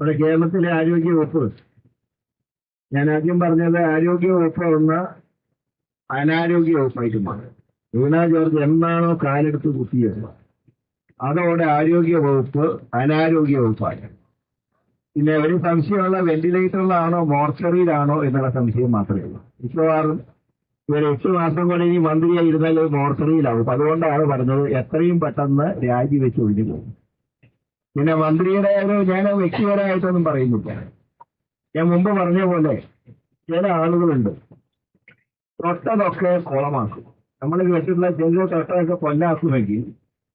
ഇവിടെ കേരളത്തിലെ ആരോഗ്യവകുപ്പ് ഞാൻ ആദ്യം പറഞ്ഞത് ആരോഗ്യവകുപ്പ് ഒന്ന് അനാരോഗ്യ വകുപ്പായിട്ട് മാറി വീണ ജോർജ് എന്നാണോ കാലെടുത്ത് കുത്തിയത്. അതോടെ ആരോഗ്യ വകുപ്പ് അനാരോഗ്യ വകുപ്പായി. പിന്നെ ഒരു സംശയമുള്ള വെന്റിലേറ്ററിലാണോ മോർച്ചറിയിലാണോ എന്നുള്ള സംശയം മാത്രമേ ഉള്ളൂ. മിക്കവാറും ഇവർ എട്ട് മാസം കൊണ്ട് ഇനി മന്ത്രിയായിരുന്നാലും മോർച്ചറിയിലാവും. അതുകൊണ്ടാണ് പറഞ്ഞത് എത്രയും പെട്ടെന്ന് രാജിവെച്ച് ഒഴിഞ്ഞു പോകും. പിന്നെ മന്ത്രിയുടെ ഒരു ഞാൻ വ്യക്തിപരമായിട്ടൊന്നും പറയുന്നില്ല. ഞാൻ മുമ്പ് പറഞ്ഞ പോലെ ചില ആളുകളുണ്ട്. തൊട്ടതൊക്കെ കുളമാക്കും. നമ്മൾ കേട്ടിട്ടുള്ള ചെറിയ തൊട്ടതൊക്കെ കൊല്ലാക്കുമെങ്കിൽ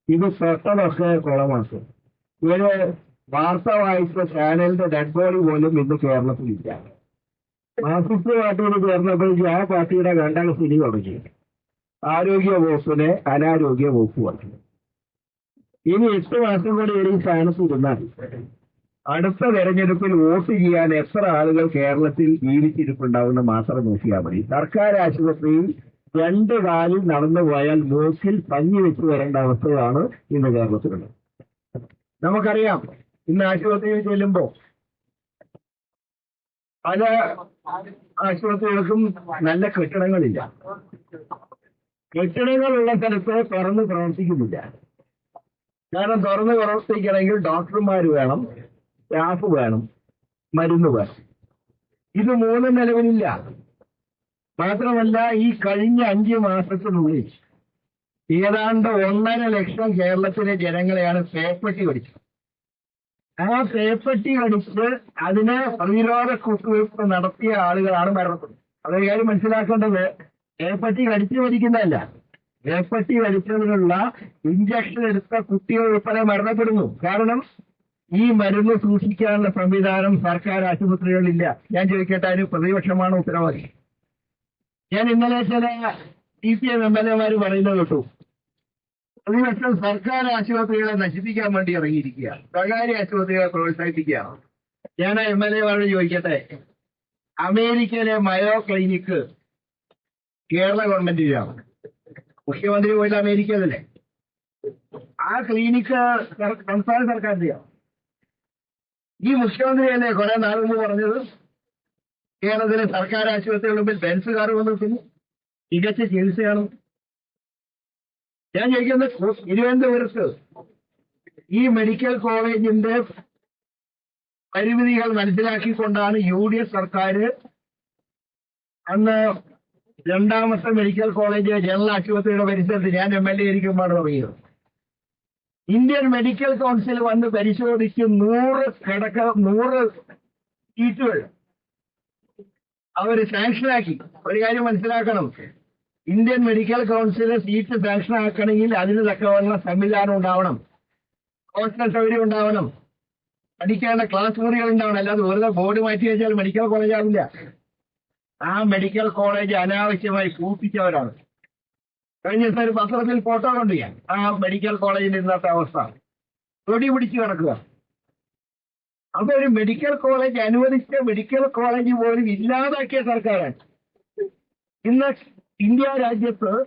ഇത് തൊട്ടതൊക്കെ കുളമാക്കും. ഇവർ വാർത്ത വായിച്ച ചാനലിന്റെ ഡെഡ് ബോഡി പോലും ഇന്ന് കേരളത്തിലില്ല. മാർക്സിസ്റ്റ് പാർട്ടിയിൽ ചേർന്നപ്പോഴേക്കും ആ പാർട്ടിയുടെ രണ്ടാം സ്ഥിതി തുടങ്ങി. ആരോഗ്യ വകുപ്പിനെ അനാരോഗ്യ വകുപ്പുമാക്കി ഇനി എട്ട് മാസം കൂടി ഒരു ചാൻസ് ഇരുന്നാൽ അടുത്ത തെരഞ്ഞെടുപ്പിൽ വോട്ട് ചെയ്യാൻ എത്ര ആളുകൾ കേരളത്തിൽ ജീവിച്ചിരിപ്പുണ്ടാവുന്ന മാത്രം നോക്കിയാൽ മതി. സർക്കാർ ആശുപത്രിയിൽ രണ്ട് കാലിൽ നടന്നു പോയാൽ മൂക്കിൽ പഞ്ഞി വെച്ച് വരേണ്ട അവസ്ഥയാണ് ഇന്ന് കേരളത്തിലുള്ളത്. നമുക്കറിയാം ഇന്ന് ആശുപത്രിയിൽ ചെല്ലുമ്പോ പല ആശുപത്രികൾക്കും നല്ല കെട്ടിടങ്ങളില്ല. കെട്ടിടങ്ങളുള്ള സ്ഥലത്ത് തുറന്ന് പ്രവർത്തിക്കുന്നില്ല. കാരണം തുറന്ന് പ്രവർത്തിക്കണമെങ്കിൽ ഡോക്ടർമാർ വേണം സ്റ്റാഫ് വേണം മരുന്ന് വേണം. ഇത് മൂന്നും നിലവിലില്ല. മാത്രമല്ല ഈ കഴിഞ്ഞ അഞ്ച് മാസത്തിനുള്ളിൽ ഏതാണ്ട് ഒന്നര ലക്ഷം കേരളത്തിലെ ജനങ്ങളെയാണ് പേപ്പട്ടി കടിച്ചത്. ആ പേപ്പട്ടി കടിച്ച് അതിന് പ്രതിരോധ കുത്തിവയ്പ് നടത്തിയ ആളുകളാണ് മരണപ്പെടുന്നത്. അതൊരു കാര്യം മനസ്സിലാക്കേണ്ടത് പേപ്പട്ടി കടിച്ചു മരിക്കുന്നതല്ല. പേപ്പട്ടി വലിച്ചതിനുള്ള ഇഞ്ചക്ഷൻ എടുത്ത കുട്ടികൾ ഉൾപ്പെടെ മരണപ്പെടുന്നു. കാരണം ഈ മരുന്ന് സൂക്ഷിക്കാനുള്ള സംവിധാനം സർക്കാർ ആശുപത്രികളിലില്ല. ഞാൻ ചോദിക്കട്ടെ അതിന് പ്രതിപക്ഷമാണ് ഉത്തരവാദി. ഞാൻ ഇന്നലെ ചില C P M M L എമാർ പറയുന്നത് കേട്ടു. പ്രതിപക്ഷം സർക്കാർ ആശുപത്രികളെ നശിപ്പിക്കാൻ വേണ്ടി ഇറങ്ങിയിരിക്കുക. സ്വകാര്യ ആശുപത്രികളെ പ്രോത്സാഹിപ്പിക്കുകയാണ് ഞാൻ എം എൽ എമാരോട് ചോദിക്കട്ടെ? അമേരിക്കയിലെ മയോ ക്ലിനിക്ക് കേരള ഗവൺമെന്റിലാണ്. മുഖ്യമന്ത്രി പോയത് അമേരിക്കയിലല്ലേ? ആ ക്ലിനിക്ക് സംസ്ഥാന ചെയ്യാം ഈ മുഖ്യമന്ത്രിയല്ലേ കുറെ നാൾ മുമ്പ് പറഞ്ഞത്? കേരളത്തിലെ സർക്കാർ ആശുപത്രികളുടെ മുമ്പിൽ ബെൻസ് കാർ വന്നിരിക്കുന്നു മികച്ച ചികിത്സയാണ് ഞാൻ ചോദിക്കുന്നത് തിരുവനന്തപുരത്ത് ഈ മെഡിക്കൽ കോളേജിന്റെ പരിമിതികൾ മനസ്സിലാക്കിക്കൊണ്ടാണ് യു ഡി എഫ് സർക്കാർ അന്ന് രണ്ടാമത്തെ മെഡിക്കൽ കോളേജ് ജനറൽ ആശുപത്രിയുടെ പരിസരത്ത് ഞാൻ എം എൽ എ ഇരിക്കുമ്പോൾ തുടങ്ങിയത്. ഇന്ത്യൻ മെഡിക്കൽ കൗൺസിൽ വന്ന് പരിശോധിച്ച് നൂറ് കിടക്ക നൂറ് സീറ്റുകൾ അവർ സാങ്ഷനാക്കി. ഒരു കാര്യം മനസ്സിലാക്കണം. Indian medical council seat sanction ആക്കണമെങ്കിൽ അതിന് തക്കവണ്ണ സംവിധാനം ഉണ്ടാവണം. ഹോസ്റ്റൽ സൗകര്യം ഉണ്ടാവണം. പഠിക്കേണ്ട ക്ലാസ് മുറികൾ ഉണ്ടാവണം. അല്ലാതെ വെറുതെ ബോർഡ് മാറ്റി വെച്ചാൽ മെഡിക്കൽ കോളേജ് ആവില്ല. ആ മെഡിക്കൽ കോളേജ് അനാവശ്യമായി പൂട്ടിച്ചവരാണ് കഴിഞ്ഞ ദിവസം ഒരു പത്രത്തിൽ ഫോട്ടോ കണ്ടു ഞാൻ. ആ മെഡിക്കൽ കോളേജിന്റെ ഇന്നത്തെ അവസ്ഥ. തൊടി പിടിച്ച് കിടക്കുക. അപ്പൊ ഒരു മെഡിക്കൽ കോളേജ് അനുവദിച്ച മെഡിക്കൽ കോളേജ് പോലും ഇല്ലാതാക്കിയ സർക്കാരാണ്. ഇന്ന് ഇന്ത്യ രാജ്യത്ത്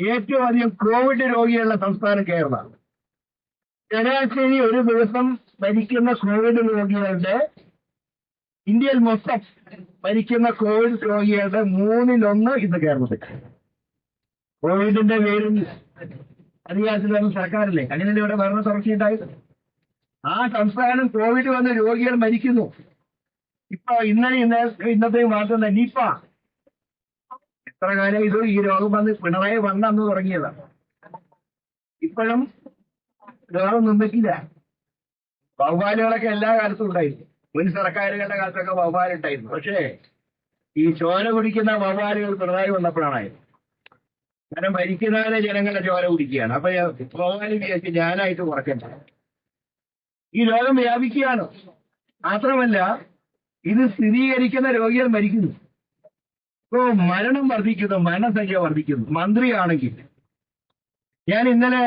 ഏറ്റവും അധികം കോവിഡ് രോഗികളുടെ സംസ്ഥാനം കേരളമാണ്. ശരാശരി ഒരു ദിവസം മരിക്കുന്ന കോവിഡ് രോഗികളുടെ ഇന്ത്യയിൽ മൊത്തം മരിക്കുന്ന കോവിഡ് രോഗികളുടെ മൂന്നിലൊന്ന് ഇന്ന് കേരളത്തിൽ. കോവിഡിന്റെ പേരിൽ അധികാരത്തിൽ വരുന്ന സർക്കാരല്ലേ? അങ്ങനെ ഇവിടെ ഭരണ തുടർച്ചയുണ്ടായത് ആ സംസ്ഥാനം കോവിഡ് വന്ന രോഗികൾ മരിക്കുന്നു. ഇപ്പൊ ഇന്നലെ ഇന്ന ഇന്നത്തെയും തന്നെ. നിപ്പ എത്ര കാലം ഇത് ഈ രോഗം വന്ന് പിണറായി വന്ന അന്ന് തുടങ്ങിയതാണ് ഇപ്പോഴും രോഗം നിന്നിട്ടില്ല. വവ്വാലുകളൊക്കെ എല്ലാ കാലത്തും ഉണ്ടായിരുന്നു മുൻ സർക്കാരുകളുടെ കാലത്തൊക്കെ വവ്വാലുണ്ടായിരുന്നു. പക്ഷേ ഈ ചോര കുടിക്കുന്ന വവ്വാലുകൾ പിണറായി വന്നപ്പോഴാണ് കാരണം ഭരിക്കുന്നവരെ ജനങ്ങളുടെ ചോര കുടിക്കുകയാണ്. അപ്പൊ വവ്വാൽ വിചാരിച്ച് ഞാനായിട്ട് കുറക്കണ്ട ഈ രോഗം വ്യാപിക്കുകയാണ്. മാത്രമല്ല ഇത് സ്ഥിരീകരിക്കുന്ന രോഗികൾ മരിക്കുന്നു. ഇപ്പോ മരണം വർദ്ധിക്കുന്നു മരണസംഖ്യ വർദ്ധിക്കുന്നു. മന്ത്രിയാണെങ്കിൽ. ഞാൻ ഇന്നലെ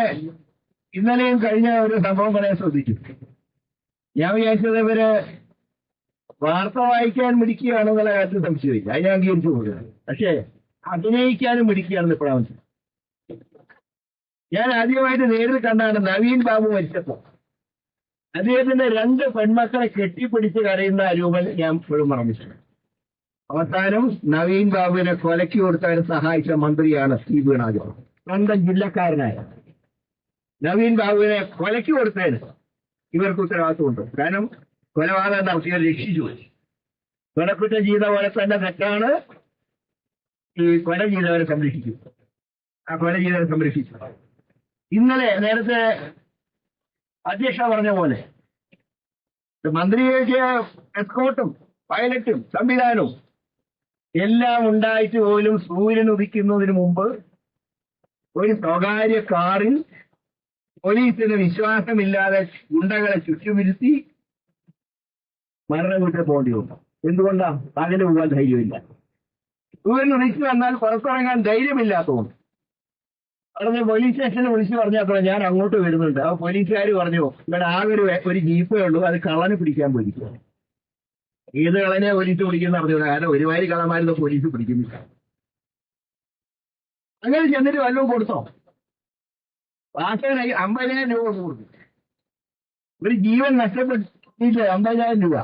ഇന്നലെയും കഴിഞ്ഞ ഒരു സംഭവം പറയാൻ ശ്രദ്ധിച്ചു ഞാൻ വിചാരിച്ചത് ഇവർ വാർത്ത വായിക്കാൻ മിടിക്കുകയാണെന്നുള്ള കാര്യത്തിൽ സംശയമില്ല. അത് ഞാൻ അംഗീകരിച്ചു കൊടുക്കുന്നത് പക്ഷേ അഭിനയിക്കാനും മിടിക്കുകയാണെന്ന് ഇപ്പോഴാണ് ഞാൻ ആദ്യമായിട്ട് നേരിൽ കണ്ടാണ് നവീൻ ബാബു മരിച്ചപ്പോ അദ്ദേഹത്തിന്റെ രണ്ട് പെൺമക്കളെ കെട്ടിപ്പിടിച്ച് കരയുന്ന രൂപം ഞാൻ ഇപ്പോഴും മറന്നിട്ടുണ്ട് അവസാനം നവീൻ ബാബുവിനെ കൊലക്കി കൊടുത്താൻ സഹായിച്ച മന്ത്രിയാണ് സി വീണ ജോർജ് സ്വന്തം ജില്ലക്കാരനായ നവീൻ ബാബുവിനെ കൊലക്കി കൊടുത്തതിന് ഇവർക്ക് ഉത്തരവാദിത്വമുണ്ട്. കാരണം കൊലപാതകം നടത്തിയവർ രക്ഷിച്ചു കൊലക്കുറ്റം ചെയ്ത പോലെ തന്നെ തെറ്റാണ്. ഈ കൊല ചെയ്തവരെ സംരക്ഷിക്കും ആ കൊല ചെയ്തവരെ സംരക്ഷിച്ചു. ഇന്നലെ നേരത്തെ അധ്യക്ഷ പറഞ്ഞ പോലെ മന്ത്രിക്ക് എസ്കോട്ടും പൈലറ്റും സംവിധാനവും എല്ലാം ഉണ്ടായിട്ട് പോലും സൂര്യൻ ഉദിക്കുന്നതിന് മുമ്പ് ഒരു സ്വകാര്യ കാറിൽ പോലീസിന് വിശ്വാസമില്ലാതെ ഗുണ്ടകളെ ചുറ്റുമിരുത്തി മരണ വീട്ടിൽ പോകേണ്ടി വന്നു. എന്തുകൊണ്ടാ? പകൽ പോകാൻ ധൈര്യമില്ല. സൂര്യൻ റിച്ച് വന്നാൽ പുറത്തിറങ്ങാൻ ധൈര്യമില്ലാത്തതുകൊണ്ട്. അവിടെ പോലീസ് സ്റ്റേഷനിൽ വിളിച്ചു പറഞ്ഞപ്പോൾ ഞാൻ അങ്ങോട്ട് വരുന്നുണ്ട്. അപ്പൊ പോലീസുകാർ പറഞ്ഞു ഇവിടെ ആകെ ഒരു ജീപ്പേ ഉള്ളൂ. അത് കള്ളനെ പിടിക്കാൻ പോയിരിക്കും ഏത് കളനെ പോലീസ് പിടിക്കുന്ന അറിഞ്ഞൂടാ കാരണം ഒരുപാട് കള്ളന്മാരൊന്നും പോലീസ് പിടിക്കുന്നില്ല. അങ്ങനെ ചെന്നിട്ട് വല്ലതും കൊടുത്തോ? വാസനായി അമ്പതിനായിരം രൂപ കൊടുത്തു. ഒരു ജീവൻ നഷ്ടപ്പെട്ടില്ല അമ്പതിനായിരം രൂപ.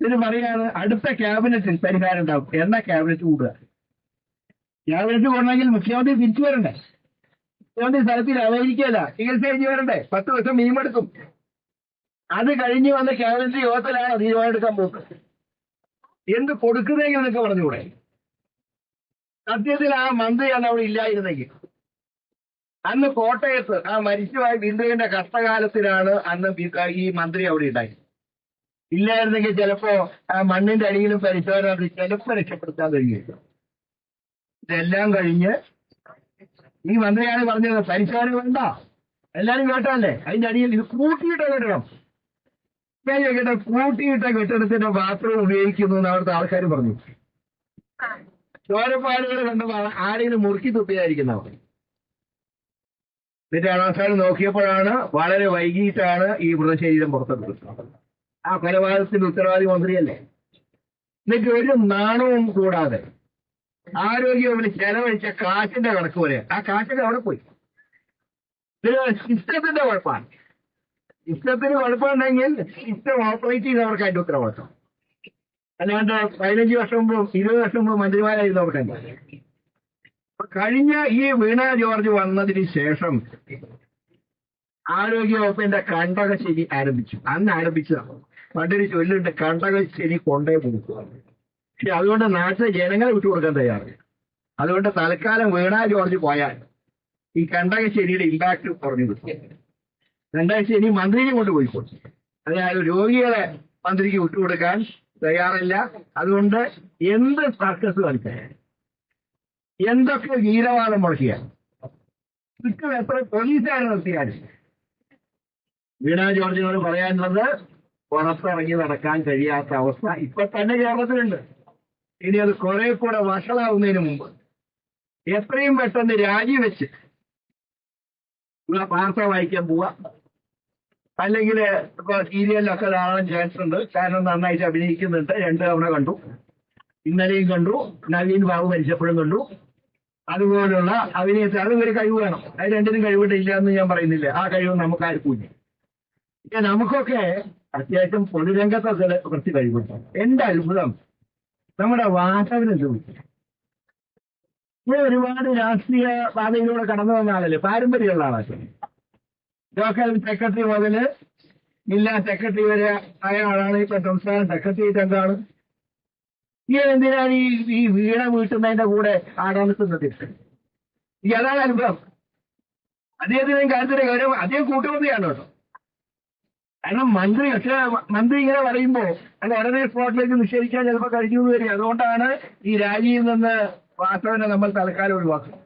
ഇതിന് പറയാണ് അടുത്ത ക്യാബിനറ്റിൽ പരിഹാരം ഉണ്ടാവും. എന്നാ ക്യാബിനറ്റ് കൂടുക. ക്യാബിനറ്റ് കൂടണമെങ്കിൽ മുഖ്യമന്ത്രി തിരിച്ചു വരണ്ടേ? മുഖ്യമന്ത്രി സ്ഥലത്തിൽ അമേരിക്കയല്ല ചികിത്സ കഴിഞ്ഞ് വരണ്ടേ? പത്ത് ദിവസം മീമെടുക്കും അത് കഴിഞ്ഞ് വന്ന ക്യാബിനറ്റ് യോഗത്തിലാണ് തീരുമാനം എടുക്കാൻ പോകുന്നത്. എന്ത് കൊടുക്കുന്നതെങ്കിൽ എന്നൊക്കെ പറഞ്ഞുകൂടെ? സത്യത്തിൽ ആ മന്ത്രിയാണ് അവിടെ ഇല്ലായിരുന്നെങ്കിൽ. അന്ന് കോട്ടയത്ത് ആ മരിച്ചുപോയ ബിന്ദുവിന്റെ കഷ്ടകാലത്തിലാണ് അന്ന് ഈ മന്ത്രി അവിടെ ഉണ്ടായത്. ഇല്ലായിരുന്നെങ്കിൽ ചിലപ്പോ ആ മണ്ണിന്റെ അടിയിലും പരിശോധന ചിലപ്പോ രക്ഷപ്പെടുത്താൻ കഴിയില്ല ഇതെല്ലാം കഴിഞ്ഞ് ഈ മന്ത്രിയാണ് പറഞ്ഞത് പരിശോധന വേണ്ട. എല്ലാരും കേട്ടല്ലേ അതിന്റെ അടിയിൽ ഇത് കൂട്ടിയിട്ട കെട്ടിടം. ഞാൻ ചോദിക്കട്ടെ കൂട്ടിയിട്ട കെട്ടിടത്തിന്റെ ബാത്റൂം ഉപയോഗിക്കുന്നു എന്ന് അവിടുത്തെ ആൾക്കാർ പറഞ്ഞു. ചോരപ്പാടുകൾ കണ്ടപ്പോ ആരെങ്കിലും മുറുക്കി തുപ്പിയായിരിക്കുന്നവർ. എന്നിട്ട് അവസാനം നോക്കിയപ്പോഴാണ് വളരെ വൈകിട്ടാണ് ഈ മൃതശരീരം പുറത്തെടുത്തത്. ആ കൊലപാതകത്തിന്റെ ഉത്തരവാദി മന്ത്രിയല്ലേ? എന്നിട്ട് ഒരു നാണവും കൂടാതെ ആരോഗ്യവകുപ്പിന് ചെലവഴിച്ച കാശിന്റെ കണക്ക് പോലെ ആ കാശൊക്കെ അവിടെ പോയി. സിസ്റ്റത്തിന്റെ കുഴപ്പമാണ്. സിസ്റ്റത്തിന് കുഴപ്പമുണ്ടെങ്കിൽ സിസ്റ്റം ഓപ്പറേറ്റ് ചെയ്തവർക്ക് അതിന്റെ ഉത്തരവാദിത്വം. അല്ലാണ്ട് പതിനഞ്ച് വർഷം മുമ്പ് ഇരുപത് വർഷം മുമ്പ് മന്ത്രിമാരായിരുന്നവർക്കല്ല കഴിഞ്ഞ ഈ വീണ ജോർജ് വന്നതിന് ശേഷം ആരോഗ്യവകുപ്പിന്റെ കണ്ടകശരി ആരംഭിച്ചു. അന്ന് ആരംഭിച്ചതാണ്. പണ്ടൊരു ചൊല്ലുണ്ട് കണ്ടകശരി കൊണ്ടേ കൊടുക്കുക. പക്ഷെ അതുകൊണ്ട് നാട്ടിലെ ജനങ്ങളെ വിട്ടുകൊടുക്കാൻ തയ്യാറില്ല അതുകൊണ്ട് തൽക്കാലം വീണ ജോർജ് പോയാൽ ഈ കണ്ടകശ്ശേരിയുടെ ഇമ്പാക്ട് കുറഞ്ഞു കിട്ടും. കണ്ടകശ്ശേരി മന്ത്രിയെ കൊണ്ട് പോയിക്കോട്ടെ അതായത് രോഗികളെ മന്ത്രിക്ക് വിട്ടുകൊടുക്കാൻ തയ്യാറില്ല. അതുകൊണ്ട് എന്ത് സർക്കസ് കളിക്കാൻ എന്തൊക്കെ വീരവാദം മുടക്കിയാൽ ചുറ്റും എത്ര പോലീസാണ് നിർത്തിയാലും വീണ ജോർജിനോട് പറയാനുള്ളത് പുറത്തിറങ്ങി നടക്കാൻ കഴിയാത്ത അവസ്ഥ ഇപ്പൊ തന്നെ കേരളത്തിലുണ്ട്. ഇനി അത് കുറെ കൂടെ വഷളാവുന്നതിന് മുമ്പ്. എത്രയും പെട്ടെന്ന് രാജിവെച്ച് വാർത്ത വായിക്കാൻ പോവാ. അല്ലെങ്കിൽ ഇപ്പൊ സീരിയലിലൊക്കെ ധാരാളം ചാൻസ് ഉണ്ട്. കാരണം നന്നായിട്ട് അഭിനയിക്കുന്നുണ്ട്. രണ്ട് തവണ കണ്ടു. ഇന്നലെയും കണ്ടു. നവീൻ ബാബു മരിച്ചപ്പോഴും കണ്ടു. അതുപോലുള്ള അഭിനയത്തിൽ അതും ഒരു കഴിവ് വേണം. അത് രണ്ടിനും കഴിവിട്ടില്ല എന്ന് ഞാൻ പറയുന്നില്ല. ആ കഴിവ് നമുക്ക് ആർക്കും ഇല്ല. നമുക്കൊക്കെ അത്യാവശ്യം പൊതുരംഗത്തെ ചില കുറച്ച് കഴിവുണ്ട്. എന്റെ അത്ഭുതം. നമ്മുടെ വാസവന് ചോദിച്ചു ഇവിടെ ഒരുപാട് രാഷ്ട്രീയ പാതയിലൂടെ കടന്നു വന്ന ആളല്ലേ? പാരമ്പര്യമുള്ള ആളാണ് ലോക്കൽ സെക്രട്ടറി മുതൽ ജില്ലാ സെക്രട്ടറി വരെ ആയ ആളാണ് ഇപ്പൊ സംസ്ഥാന സെക്രട്ടറി അംഗമാണ് ഈ എന്തിനാണ് ഈ ഈ വീണ വീട്ടുന്നതിന്റെ കൂടെ ആടാനിക്കുന്നത് ഈ അതാണ് അനുഭവം. അദ്ദേഹത്തിന് കാര്യത്തിന്റെ കാര്യം അദ്ദേഹം കൂട്ടുമതിയാണ് കേട്ടോ. കാരണം മന്ത്രി പക്ഷേ മന്ത്രി ഇങ്ങനെ പറയുമ്പോ അത് ഉടനെ സ്പോട്ടിലേക്ക് നിഷേധിക്കാൻ ചിലപ്പോൾ കഴിഞ്ഞു എന്ന് വരും അതുകൊണ്ടാണ് ഈ രാജിയിൽ നിന്ന് വാസ്തവനെ നമ്മൾ തൽക്കാലം ഒഴിവാക്കുന്നത്.